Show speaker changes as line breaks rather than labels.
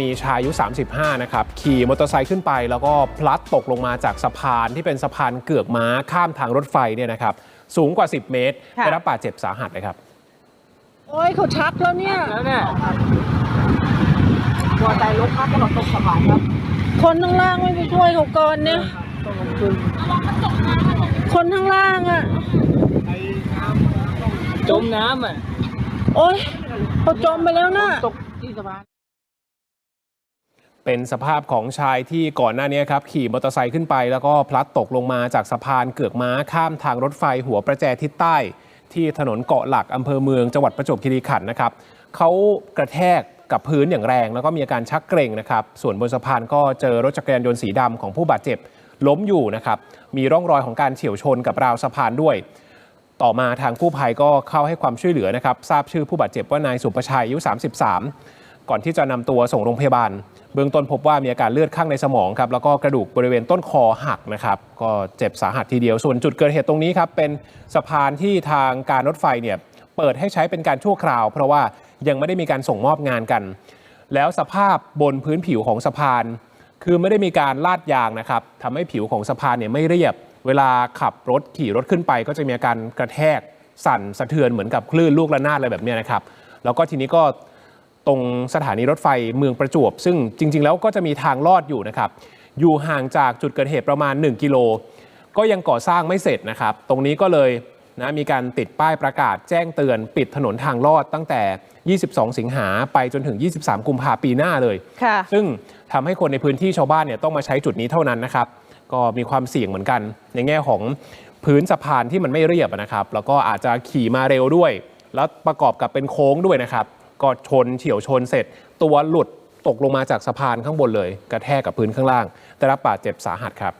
มีชายอายุ 35 นะครับ ขี่มอเตอร์ไซค์ขึ้นไป แล้วก็พลัดตกลงมาจากสะพานที่เป็นสะพานเกือกม้าข้ามทางรถไฟเนี่ยนะครับ สูงกว่า 10 เมตร
ค่ะ
ได้รับบาดเจ็บสาหัสเลยครับ
โอ้ยเขาชักแล้วเนี่ย
แล้วเนี่ยมอใจรถครับก็ตกสะพานครับ
คนข้างล่างไม่ไปช่วยเขาก่อนเนี่ย
ต้องลงทุน
คนข้างล่างอะ
จมน้ำอะ
โอ้ยเขาจมไปแล้วนะ
ตกที่สะพาน
เป็นสภาพของชายที่ก่อนหน้านี้ครับขี่มอเตอร์ไซค์ขึ้นไปแล้วก็พลัดตกลงมาจากสะพานเกือกม้าข้ามทางรถไฟหัวประแจทิศใต้ ที่ถนนเกาะหลักอำเภอเมืองจังหวัดประจวบคีรีขันธ์นะครับเขากระแทกกับพื้นอย่างแรง แล้วก็มีอาการชักเกร็งนะครับ ส่วนบนสะพานก็เจอรถจักรยานยนต์สีดำของผู้บาดเจ็บล้มอยู่นะครับ มีร่องรอยของการเฉียวชนกับราวสะพานด้วย ต่อมาทางกู้ภัยก็เข้าให้ความช่วยเหลือนะครับ ทราบชื่อผู้บาดเจ็บว่านายสุประชัยอายุ 33 ก่อนที่จะนำตัวส่งโรงพยาบาล เบื้องต้นพบว่ามีอาการเลือดข้างในสมองครับแล้วก็กระดูกบริเวณต้นคอหักนะครับก็เจ็บสาหัสทีเดียวส่วนจุดเกิดเหตุตรงนี้ครับเป็นสะพานที่ทางการรถไฟเนี่ยเปิดให้ใช้เป็นการชั่วคราว เพราะว่ายังไม่ได้มีการส่งมอบงานกัน แล้วสภาพบนพื้นผิวของสะพาน คือไม่ได้มีการลาดยางนะครับทำให้ผิวของสะพานเนี่ยไม่เรียบ เวลาขับรถขี่รถขึ้นไป ก็จะมีอาการกระแทกสั่นสะเทือนเหมือนกับคลื่นลูกระนาดอะไรแบบนี้นะครับ แล้วก็ทีนี้ก็ ตรงสถานีรถไฟเมืองประจวบ ซึ่งจริง ๆ แล้วก็จะมีทางลอดอยู่นะครับ อยู่ห่างจากจุดเกิดเหตุประมาณ 1 กิโล ก็ยังก่อสร้างไม่เสร็จนะครับ ตรงนี้ก็เลยนะมีการติดป้ายประกาศแจ้งเตือนปิดถนนทางลอดตั้งแต่ 22 สิงหาไปจนถึง 23 กุมภาปีหน้าเลย
ค่ะ
ซึ่งทำให้คนในพื้นที่ชาวบ้านเนี่ยต้องมาใช้จุดนี้เท่านั้นนะครับ ก็มีความเสี่ยงเหมือนกัน ในแง่ของพื้นสะพานที่มันไม่เรียบนะครับ แล้วก็อาจจะขี่มาเร็วด้วย แล้วประกอบกับเป็นโค้งด้วยนะครับ ก็ชนเฉียวชนเสร็จ ตัวหลุดตกลงมาจากสะพานข้างบนเลย กระแทกกับพื้นข้างล่าง ได้รับบาดเจ็บสาหัสครับ